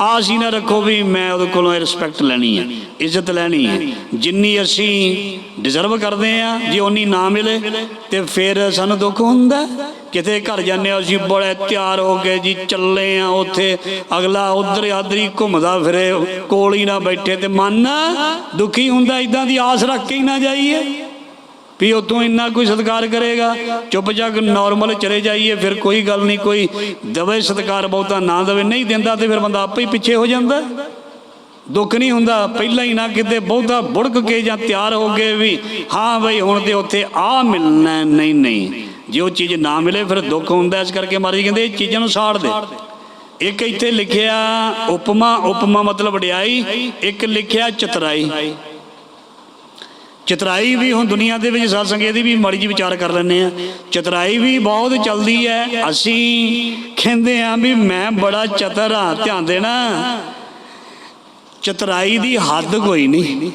ਆਸ ਹੀ ਨਾ ਰੱਖੋ ਵੀ ਮੈਂ ਉਹਦੇ ਕੋਲੋਂ ਰਿਸਪੈਕਟ ਲੈਣੀ ਹੈ ਇੱਜ਼ਤ ਲੈਣੀ ਹੈ ਜਿੰਨੀ ਅਸੀਂ ਡਿਜ਼ਰਵ ਕਰਦੇ ਆ, ਜੇ ਉਨੀ ਨਾ ਮਿਲੇ, ਤੇ ਫਿਰ ਸਾਨੂੰ ਦੁੱਖ ਹੁੰਦਾ। ਕਿਤੇ ਘਰ ਜਾਂਦੇ ਹਾਂ ਅਸੀਂ ਬੜੇ ਤਿਆਰ ਹੋ ਕੇ ਜੀ ਚੱਲੇ ਆ ਉੱਥੇ। ਅਗਲਾ ਉਧਰ ਆਦਰੀ ਘੁੰਮਦਾ ਫਿਰੇ, ਕੋਲ ਹੀ ਨਾ ਬੈਠੇ ਤੇ ਮਨ ਦੁਖੀ ਹੁੰਦਾ ਇਦਾਂ ਦੀ ਆਸ ਰੱਖ ਕੇ ਹੀ ਨਾ ਜਾਈਏ। ਵੀ ਉਤੋਂ ਇੰਨਾ ਕੋਈ ਸਤਿਕਾਰ ਕਰੇਗਾ? ਚੁੱਪ ਚਾਪ ਨਾਰਮਲ ਚਲੇ ਜਾਈਏ, ਫਿਰ ਕੋਈ ਗੱਲ ਨਹੀਂ, ਕੋਈ ਦਵੇ ਸਤਿਕਾਰ ਬਹੁਤਾ ਨਾ ਦਵੇ, ਨਹੀਂ ਦਿੰਦਾ ਤੇ ਫਿਰ ਬੰਦਾ ਆਪੇ ਹੀ ਪਿੱਛੇ ਹੋ ਜਾਂਦਾ। ਦੁੱਖ ਨਹੀਂ ਹੁੰਦਾ, ਪਹਿਲਾਂ ਹੀ ਨਾ ਕਿਤੇ ਬਹੁਤਾ ਬੁੜਕ ਕੇ ਜਾਂ ਤਿਆਰ ਹੋ ਗਏ ਵੀ, ਹਾਂ ਬਈ ਹੁਣ ਤੇ ਉੱਥੇ ਆ ਮਿਲਣਾ, ਨਹੀਂ ਨਹੀਂ। ਜੇ ਉਹ ਚੀਜ਼ ਨਾ ਮਿਲੇ, ਫਿਰ ਦੁੱਖ ਹੁੰਦਾ, ਇਸ ਕਰਕੇ ਮਹਾਰਾਜ ਕਹਿੰਦੇ ਇਹ ਚੀਜ਼ਾਂ ਨੂੰ ਸਾੜ ਦੇ। ਇੱਕ ਇੱਥੇ ਲਿਖਿਆ, ਉਪਮਾ ਉਪਮਾ ਮਤਲਬ ਵਡਿਆਈ, ਇੱਕ ਲਿਖਿਆ ਚਤਰਾਈ। ਚਤਰਾਈ ਵੀ ਹੁਣ ਦੁਨੀਆ ਦੇ ਵਿੱਚ ਸਾਧ ਸੰਗਤ ਦੀ ਵੀ ਮਾੜੀ ਜੀ ਵਿਚਾਰ ਕਰ ਲੈਂਦੇ ਆ ਚਤਰਾਈ ਵੀ ਬਹੁਤ ਚੱਲਦੀ ਹੈ। ਅਸੀਂ ਕਹਿੰਦੇ ਆ ਵੀ ਮੈਂ ਬੜਾ ਚਤਰ ਆ ਧਿਆਨ ਦੇਣਾ। ਚਤਰਾਈ ਦੀ ਹੱਦ ਕੋਈ ਨਹੀਂ।